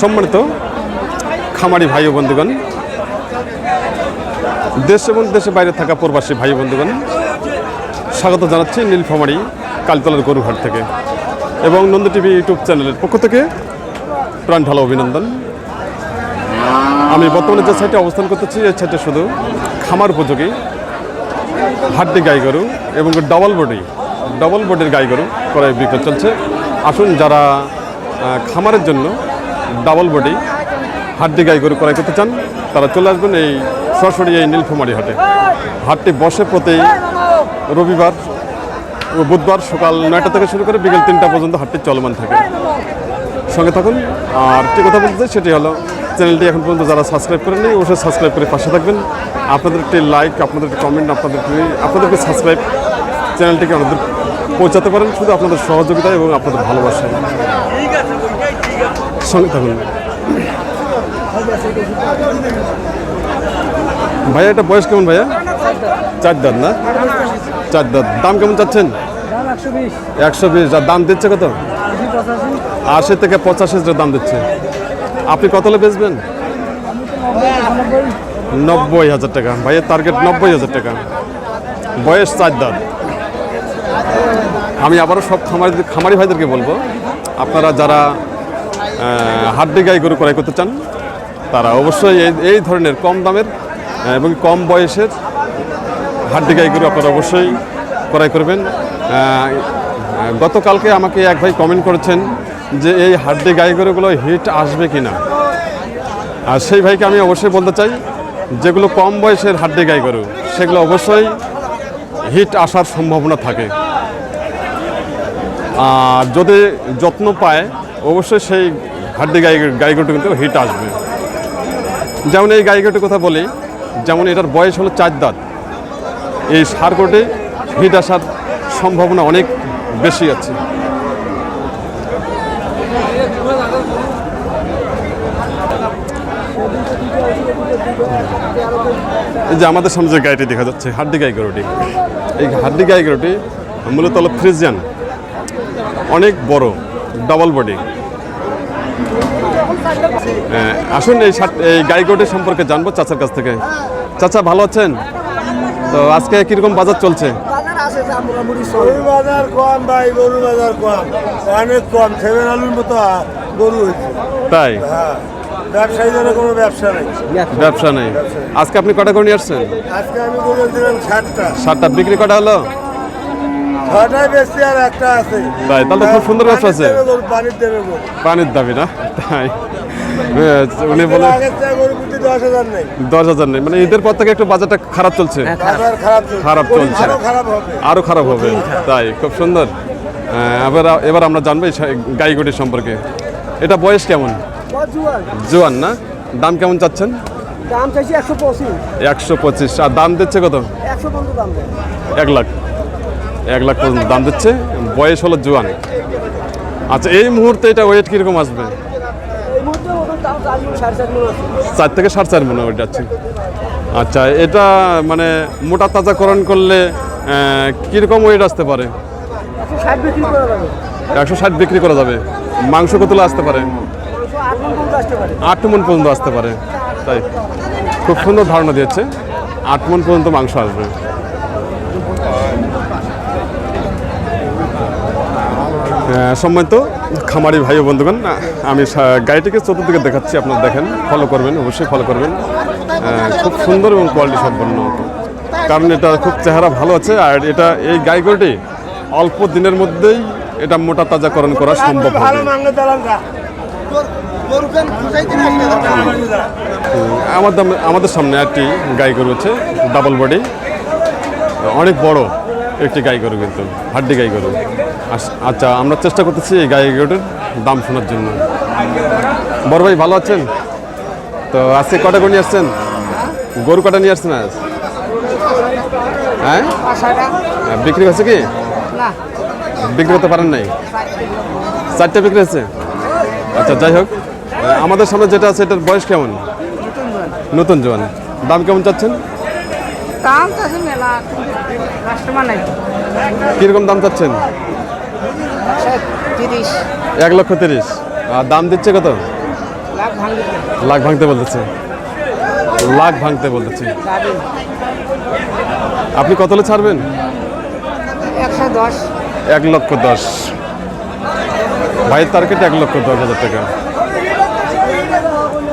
সম্মানিত খামারি ভাই বন্ধুগণ, দেশ এবং দেশে বাইরে থাকা প্রবাসী ভাই বন্ধুগণ, স্বাগত জানাচ্ছি নীলফামারি কালতলার গরুহাট থেকে এবং নন্দ টিভি ইউটিউব চ্যানেলের পক্ষ থেকে প্রাণ ঢালা অভিনন্দন। আমি বর্তমানে যে সাইটে অবস্থান করতেছি, এই সাইটে শুধু খামার উপযোগী হাড্ডি গাই গরু এবং ডবল বডি, ডবল বডির গাই গরু ক্রয় বিক্রয় চলছে। আসুন যারা খামারের জন্য ডাবল বডি হাড্ডি গাই গরু ক্রয় করতে চান, তারা চলে আসবেন এই সরাসরি এই নীলফামারি হাটে। হাটটি বসে প্রতি রবিবার ও বুধবার সকাল নয়টা থেকে শুরু করে বিকেল তিনটা পর্যন্ত হাটটি চলমান থাকে। সঙ্গে থাকুন, আর একটি কথা বলতে চাই, সেটি হলো চ্যানেলটি এখন পর্যন্ত যারা সাবস্ক্রাইব করেননি, অবশ্যই সাবস্ক্রাইব করে পাশে থাকবেন। আপনাদের একটি লাইক আপনাদের একটি কমেন্ট আপনাদের আপনাদেরকে সাবস্ক্রাইব চ্যানেলটিকে আমাদের পৌঁছাতে পারেন। শুধু আপনাদের সহযোগিতা এবং আপনাদের ভালোবাসা। সঙ্গে থাকুন। ভাইয়া, এটা বয়স কেমন ভাইয়া? চার দাঁত না? চার দাঁত। দাম কেমন চাচ্ছেন? একশো বিশ। আর দাম দিচ্ছে কত? আশি থেকে পঁচাশি দাম দিচ্ছে। আপনি কত বেচবেন? নব্বই হাজার টাকা। ভাইয়ের টার্গেট নব্বই হাজার টাকা। বয়স চার দাঁত। আমি আবারও সব খামারি খামারি ভাইদেরকে বলব, আপনারা যারা হাড্ডি গাই গরু ক্রয় করতে চান, তারা অবশ্যই এই ধরনের কম দামের এবং কম বয়সের হাড্ডি গাই গরু আপনারা অবশ্যই ক্রয় করবেন। গতকালকে আমাকে এক ভাই কমেন্ট করেছেন যে এই হাড্ডি গাই গরুগুলো হিট আসবে কি না আর সেই ভাইকে আমি অবশ্যই বলতে চাই, যেগুলো কম বয়সের হাড্ডি গাই গরু, সেগুলো অবশ্যই হিট আসার সম্ভাবনা থাকে। আর যদি যত্ন পায় অবশ্যই সেই হাড্ডি গাই গাই গরুটি কিন্তু হিট আসবে। যেমন এই গাই গরুটির কথা বলি, যেমন এটার বয়স হলো চার দাঁত। এই সার গরুটি হিট আসার সম্ভাবনা অনেক বেশি আছে। এই যে আমাদের সামনে যে গাড়িটি দেখা যাচ্ছে, হাড্ডি গাই গরুটি এই হাড্ডি গাই গরুটি মূলত হলো ফ্রিজিয়ান। অনেক বড়। ডাবল বডি আসুন এই সাত- এই গাই গরুটি সম্পর্কে জানব চাচার কাছ থেকে। চাচা ভালো আছেন? তো আজকে কীরকম বাজার চলছে? বাজার কম ভাই গরু বাজার কম। অনেক কম সেভেন আলুর মতো গরু হয়েছে। তাই? হ্যাঁ ব্যবসায়ীদের কোনো ব্যবসা নেই। ব্যবসা নেই। আজকে আপনি কটা করে নিয়ে আসছেন? আজকে আমি গরু দিলাম ষাটটা সাতটা। বিক্রি কটা হলো? ছটায় বেশি আর একটা আছে। তাই তাহলে তো খুব সুন্দর ব্যবসা আছে। পানির দেবে পানির দেবে না? তাই। হ্যাঁ, উনি বলে দশ হাজার নেই। মানে ঈদের পর থেকে একটু বাজারটা খারাপ চলছে। খারাপ। চলছে। খারাপ আরও খারাপ হবে। আরও খারাপ হবে। তাই খুব সুন্দর। হ্যাঁ, এবার এবার আমরা জানব গাইগটির সম্পর্কে। এটা বয়স কেমন? জোয়ান। না? দাম কেমন চাচ্ছেন? দাম চাইছি একশো পঁচিশ। একশো পঁচিশ। আর দাম দিচ্ছে কত? একশো দাম এক লাখ। এক লাখ পর্যন্ত দাম দিচ্ছে। বয়স হলো জোয়ান। আচ্ছা এই মুহূর্তে এটা ওয়েট কীরকম আসবে? চার থেকে সাড়ে চার মনে ওইটা আছে আচ্ছা এটা মানে মোটা তাজাকরণ করলে কীরকম ওয়েট আসতে পারে? একশো ষাট বিক্রি করা যাবে। মাংস কতলে আসতে পারে? আট মন পর্যন্ত আসতে পারে। তাই, খুব সুন্দর ধারণা দিয়েছে। আট মন পর্যন্ত মাংস আসবে। সম্মানিত খামারি ভাই ও বন্ধুগণ আমি গাড়িটিকে চতুর্দিকে দেখাচ্ছি, আপনারা দেখেন ফলো করবেন, অবশ্যই ফলো করবেন। খুব সুন্দর এবং কোয়ালিটি সম্পন্ন কারণ এটা খুব চেহারা ভালো আছে, আর এটা, এই গাই গরুটি অল্প দিনের মধ্যেই এটা মোটা তাজাকরণ করা সম্ভব আমাদের আমাদের সামনে একটি গাই গরু আছে ডাবল বডি অনেক বড়। একটি গাই গরু কিন্তু হাড্ডি গাই গরু। আস- আচ্ছা আমরা চেষ্টা করতেছি এই গাই গরুটির দাম শোনার জন্য। বড় ভাই ভালো আছেন? তো আজকে কটা গরু নিয়ে আসছেন? গরু কটা নিয়ে আসছেন আজ? হ্যাঁ? হ্যাঁ, বিক্রি হয়েছে কি? বিক্রি করতে পারেন নাই? চারটে বিক্রি হয়েছে? আচ্ছা যাই হোক। আমাদের সামনে যেটা আছে এটার বয়স কেমন? নতুন জোয়ান দাম কেমন চাচ্ছেন? দাম চাইছি মেলা। কাস্টমার নাই। কীরকম দাম চাচ্ছেন? তিরিশ। এক লক্ষ তিরিশ। আর দাম দিচ্ছে কত? লাখ ভাঙতে। বলতেছে। লাখ ভাঙতে বলতেছে। আপনি কত ছাড়বেন? একশো দশ। এক লক্ষ দশ। ভাইয়ের টার্গেট এক লক্ষ দশ হাজার টাকা।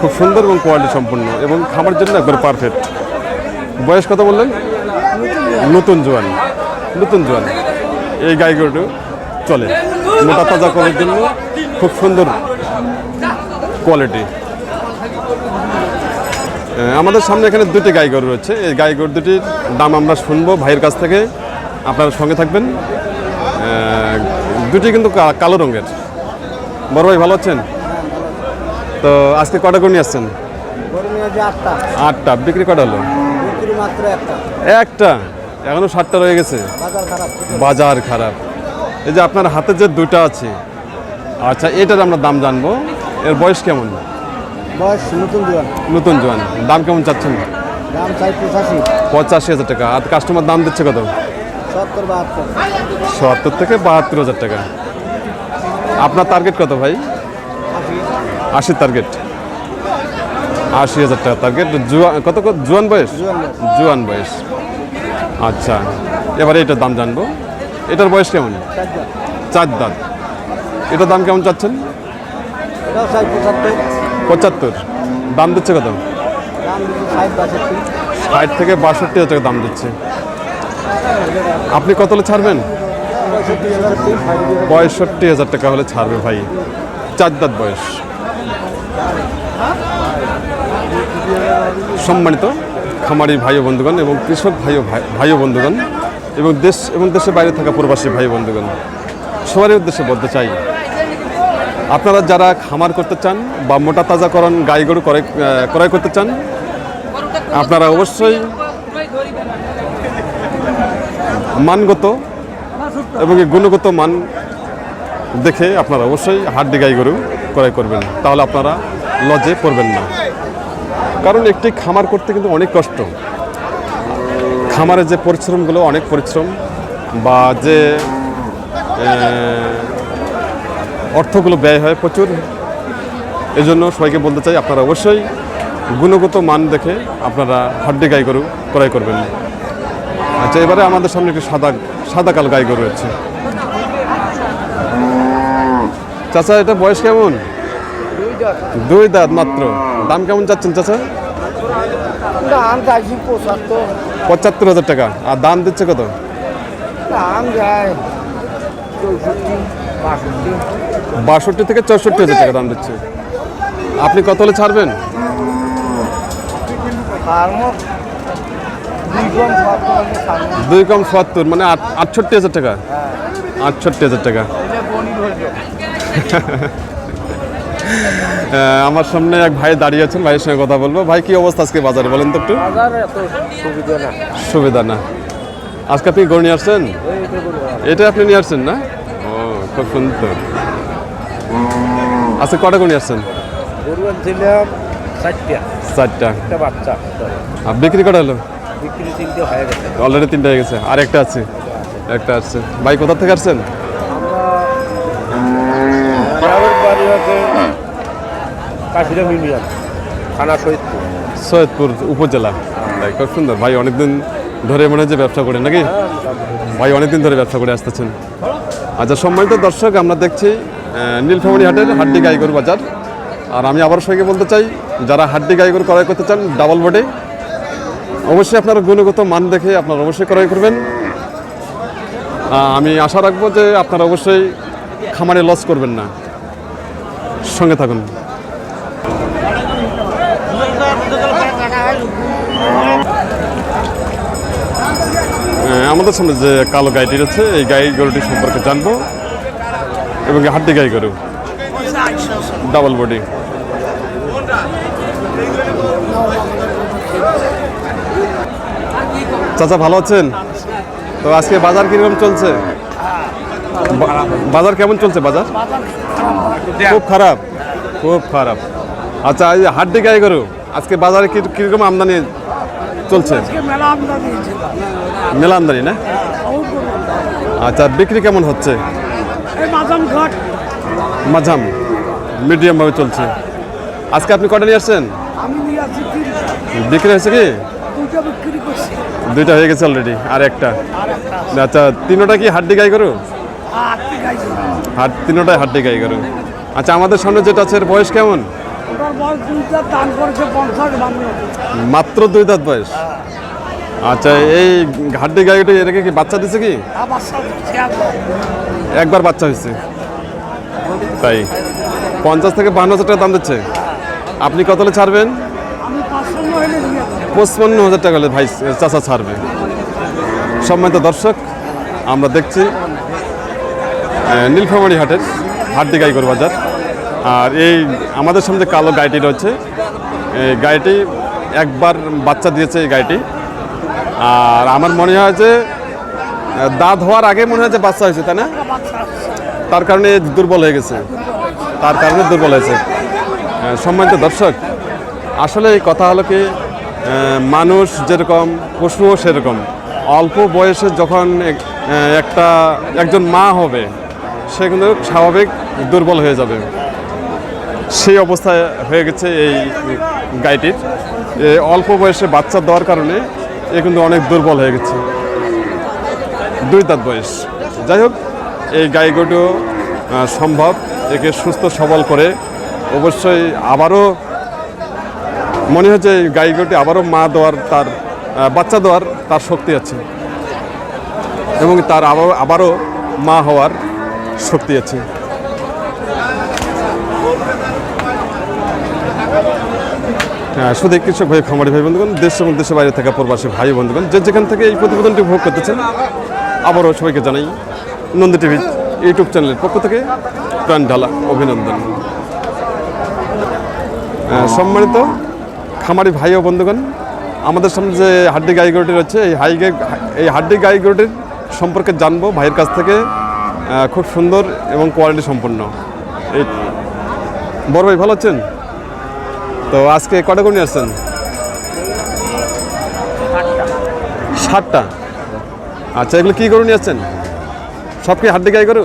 খুব সুন্দর এবং কোয়ালিটি সম্পূর্ণ এবং খাবার জন্য একবার পারফেক্ট বয়স কত বললেন? নতুন জোয়ান। নতুন জোয়ান। এই গাইগুলো চলে। মোটা তাজা করার জন্য খুব সুন্দর কোয়ালিটি আমাদের সামনে এখানে দুটি গাই গরু রয়েছে। এই গাই গরু দুটির দাম আমরা শুনব ভাইয়ের কাছ থেকে। আপনারা সঙ্গে থাকবেন। আহ, দুটি কিন্তু কা- কালো রঙের। বড় ভাই ভালো আছেন? তো আজকে কটা গরু নিয়ে আসছেন? আটটা। আটটা। বিক্রি কটা হলো? মাত্র একটা। একটা। এখনও ষাটটা রয়ে গেছে। বাজার খারাপ। এই যে আপনার হাতে যে দুটো আছে। আচ্ছা এটার আমরা দাম জানব। এর বয়স কেমন? বয়স নতুন জোয়ান। নতুন জোয়ান। দাম কেমন চাচ্ছেন? দাম চাই পঁচাশি। পঁচাশি হাজার টাকা। আর কাস্টমার দাম দিচ্ছে কত? সত্তর বাহাত্তর। সত্তর থেকে বাহাত্তর হাজার টাকা। আপনার টার্গেট কত ভাই? আশি। টার্গেট আশি হাজার টাকা টার্গেট জুয়ান কত কত? জুয়ান বয়স? জুয়ান বয়স। আচ্ছা। এবারে এটার দাম জানব। এটার বয়স কেমন? চার দাঁত। এটার দাম কেমন চাচ্ছেন? পঁচাত্তর। দাম দিচ্ছে কত? ষাট থেকে বাষট্টি হাজার টাকা দাম দিচ্ছে। আপনি কত হলে ছাড়বেন? পঁয়ষট্টি হাজার টাকা হলে ছাড়বে ভাই। চার দাঁত বয়স। সম্মানিত খামারি ভাই বন্ধুগণ এবং কৃষক ভাই ভাই- বন্ধুগণ এবং দেশ এবং দেশের বাইরে থাকা প্রবাসী ভাই বন্ধুগণ, সবারই উদ্দেশ্যে বলতে চাই, আপনারা যারা খামার করতে চান বা মোটা তাজাকরণ গাই গরু ক্রয় করতে চান, আপনারা অবশ্যই মানগত এবং গুণগত মান দেখে আপনারা অবশ্যই হাড্ডি গাই গরু ক্রয় করবেন, তাহলে আপনারা লজে পড়বেন না। কারণ একটি খামার করতে কিন্তু অনেক কষ্ট। খামারের যে পরিশ্রমগুলো অনেক পরিশ্রম বা যে অর্থগুলো ব্যয় হয় প্রচুর। এজন্য সবাইকে বলতে চাই আপনারা অবশ্যই গুণগত মান দেখে আপনারা হাড্ডি গাই গরু ক্রয় করবেন। আচ্ছা এবারে আমাদের সামনে একটি সাদা সাদা কালো গাই গরু রয়েছে। চাচা এটা বয়স কেমন? দুই দাঁত মাত্র। দাম কেমন চাচ্ছেন চাচা? দাম চাইছি পঁচাত্তর। পঁচাত্তর হাজার টাকা। আর দাম দিচ্ছে কত? দাম যায় চৌষট্টি বাষট্টি। বাষট্টি থেকে চৌষট্টি হাজার টাকা দাম দিচ্ছে। আপনি কত হলে ছাড়বেন? দুই কম সত্তর মানে আট- আটষট্টি হাজার টাকা? আটষট্টি হাজার টাকা। আমার সামনে এক ভাই দাঁড়িয়ে আছেন ভাইয়ের সঙ্গে কথা বলব। ভাই কি অবস্থা আজকে বাজারে বলেন তো একটু? সুবিধা না। আজকে আপনি গরু নিয়ে আসছেন? এটা আপনি নিয়ে আসছেন না? ও খুব সুন্দর। আজকে কটা গরু নিয়ে আসছেন? চারটা। চারটা। বাচ্চা আর বিক্রি কটা হলো? অলরেডি তিনটা হয়ে গেছে। আর একটা আছে। একটা আসছে ভাই কোথা থেকে আসছেন গ্রামের বাড়ি হচ্ছে কাশিরাম ইউনিয়ন থানা সৈয়দপুর। সৈয়দপুর উপজেলা। ভাই খুব সুন্দর। ভাই অনেকদিন ধরে মনে হয় যে ব্যবসা করে নাকি? ভাই অনেকদিন ধরে ব্যবসা করে আসতেছেন। আচ্ছা সম্মানিত দর্শক আমরা দেখছি নীলফামারী হাটের হাড্ডি গাইগর বাজার। আর আমি আবার সঙ্গে বলতে চাই যারা হাড্ডি গাইগর ক্রয় করতে চান ডাবল বোর্ডে অবশ্যই আপনার গুণগত মান দেখে আপনারা অবশ্যই ক্রয় করবেন। আমি আশা রাখব যে আপনারা অবশ্যই খামারে লস করবেন না। সঙ্গে থাকুন। আমাদের সামনে যে কালো গাইটি রয়েছে, এই গাই গরুটি সম্পর্কে জানব এবং হাড্ডি গাই গরু। ডাবল বডি চাচা, ভালো আছেন? তো আজকে বাজার কীরকম চলছে? বাজার কেমন চলছে বাজার? খুব খারাপ। খুব খারাপ। আচ্ছা এই হাড্ডি গাই গরু, আজকে বাজারে কীরকম আমদানি চলছে? মেলা আমদানি না? আচ্ছা বিক্রি কেমন হচ্ছে? মাঝাম মিডিয়াম ভাবে চলছে। আজকে আপনি কটা নিয়ে আসছেন? বিক্রি হয়েছে কি? দুইটা হয়ে গেছে অলরেডি আর একটা। আচ্ছা তিনোটা কি হাড্ডি গাই করু হাট তিনোটাই হাড্ডি গাই করু আচ্ছা আমাদের সামনে যেটা আছে এর বয়স কেমন? ওটার বয়স দুইটা দাম করেছে পঞ্চাশ বান্ন মাত্র দুই দাঁত বয়স? আচ্ছা এই হাড্ডি গাইটা এটাকে কি বাচ্চা দিছে কি? একবার বাচ্চা হয়েছে। তাই পঞ্চাশ থেকে বান্ন হাজার টাকা দাম দিচ্ছে। আপনি কত হলে ছাড়বেন। পঁচপান্ন হাজার টাকা হলে ভাই চাষা ছাড়বে। সম্মানিত দর্শক আমরা দেখছি নীলফামারী হাটের হাড্ডি গাইগর বাজার আর এই আমাদের সামনে কালো গাড়িটি রয়েছে, এই গাড়িটি একবার বাচ্চা দিয়েছে এই গাড়িটি। আর আমার মনে হয় যে, দাঁত হওয়ার আগে মনে হয় যে বাচ্চা হয়েছে, তাই না? তার কারণে দুর্বল হয়ে গেছে। তার কারণে দুর্বল হয়েছে। সম্মানিত দর্শক, আসলে এই কথা হলো কি মানুষ যেরকম, পশুও সেরকম। অল্প বয়সে যখন একটা, একজন মা হবে, সে কিন্তু স্বাভাবিক দুর্বল হয়ে যাবে। সেই অবস্থায় হয়ে গেছে এই গাইটির অল্প বয়সে বাচ্চা দেওয়ার কারণে এ কিন্তু অনেক দুর্বল হয়ে গেছে। দুই দাঁত বয়স। যাই হোক, এই গাই গরুটিও সম্ভব। একে সুস্থ সবল করে অবশ্যই আবারও মনে হচ্ছে এই গাই গরুটি আবারও মা দেওয়ার তার বাচ্চা দেওয়ার তার শক্তি আছে। এবং তার আবারও আবারও মা হওয়ার শক্তি আছে। শুধু কৃষক ভাই খামারি ভাই বন্ধুগণ দেশ এবং দেশের বাইরে থাকা প্রবাসী ভাই বন্ধুগণ যে যেখান থেকে এই প্রতিবেদনটি উপভোগ করতেছেন আবারও সবাইকে জানাই নন্দী টিভি ইউটিউব চ্যানেলের পক্ষ থেকে প্রাণ ঢালা অভিনন্দন। আহ, সম্মানিত খামারি ভাই ও বন্ধুগণ আমাদের সামনে যে হাড্ডি গাই গরুটি রয়েছে এই হাই এই হাড্ডি গাই গরুটির সম্পর্কে জানব ভাইয়ের কাছ থেকে খুব সুন্দর এবং কোয়ালিটি সম্পন্ন। এই বড় ভাই ভালো আছেন? তো আজকে কটা করে নিয়ে আসছেন? ষাটটা আচ্ছা এগুলো কী গরু নিয়ে আসছেন? সব কি হাড্ডি গাই গরু?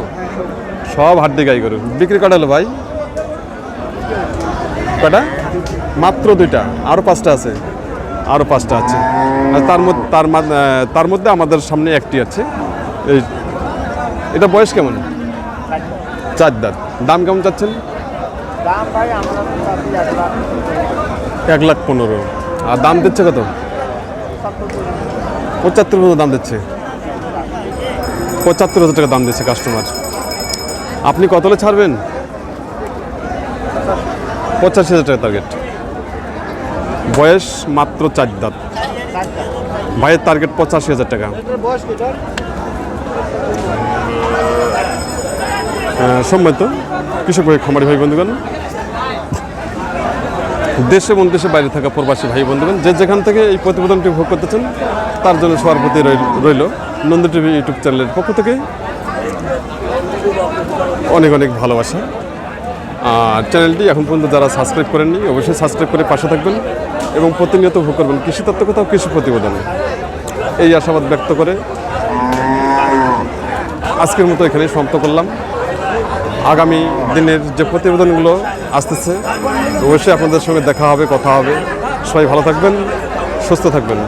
সব হাড্ডি গাই গরু। বিক্রি কটা হলো ভাই? কটা? মাত্র দুইটা। আরও পাঁচটা আছে। আরও পাঁচটা আছে। তার মধ্যে তার তার মধ্যে আমাদের সামনে একটি আছে। এই এটা বয়স কেমন? চার দাঁত। দাম কেমন চাচ্ছেন? দাম ভাই আমরা এক লাখ পনেরো। আর দাম দিচ্ছে কত? পঁচাত্তর মতো দাম দিচ্ছে। পঁচাত্তর হাজার টাকা দাম দিচ্ছে কাস্টমার আপনি কত ছাড়বেন? পঁচাশি হাজার টাকা টার্গেট বয়স মাত্র চার দাঁত। ভাইয়ের টার্গেট পঁচাশি হাজার টাকা। সম্মানিত কৃষক ভাই, খামারি ভাই, বন্ধুগণ। দেশে এবং দেশের বাইরে থাকা প্রবাসী ভাই, বন্ধুগণ, যে যেখান থেকে এই প্রতিবেদনটি ভোগ করতেছেন, তার জন্য সবার প্রতি রইল নন্দ টিভি ইউটিউব চ্যানেলের পক্ষ থেকে অনেক অনেক ভালোবাসা। আর চ্যানেলটি এখন পর্যন্ত যারা সাবস্ক্রাইব করেননি, অবশ্যই সাবস্ক্রাইব করে পাশে থাকবেন এবং প্রতিনিয়ত ভোগ করবেন কৃষি তত্ত্ব কোথাও, কৃষি প্রতিবেদন। এই আশাবাদ ব্যক্ত করে আজকের মতো এখানে সমাপ্ত করলাম। আগামী দিনের যে প্রতিবেদনগুলো আসতেছে, অবশ্যই আপনাদের সঙ্গে দেখা হবে, কথা হবে। সবাই ভালো থাকবেন, সুস্থ থাকবেন।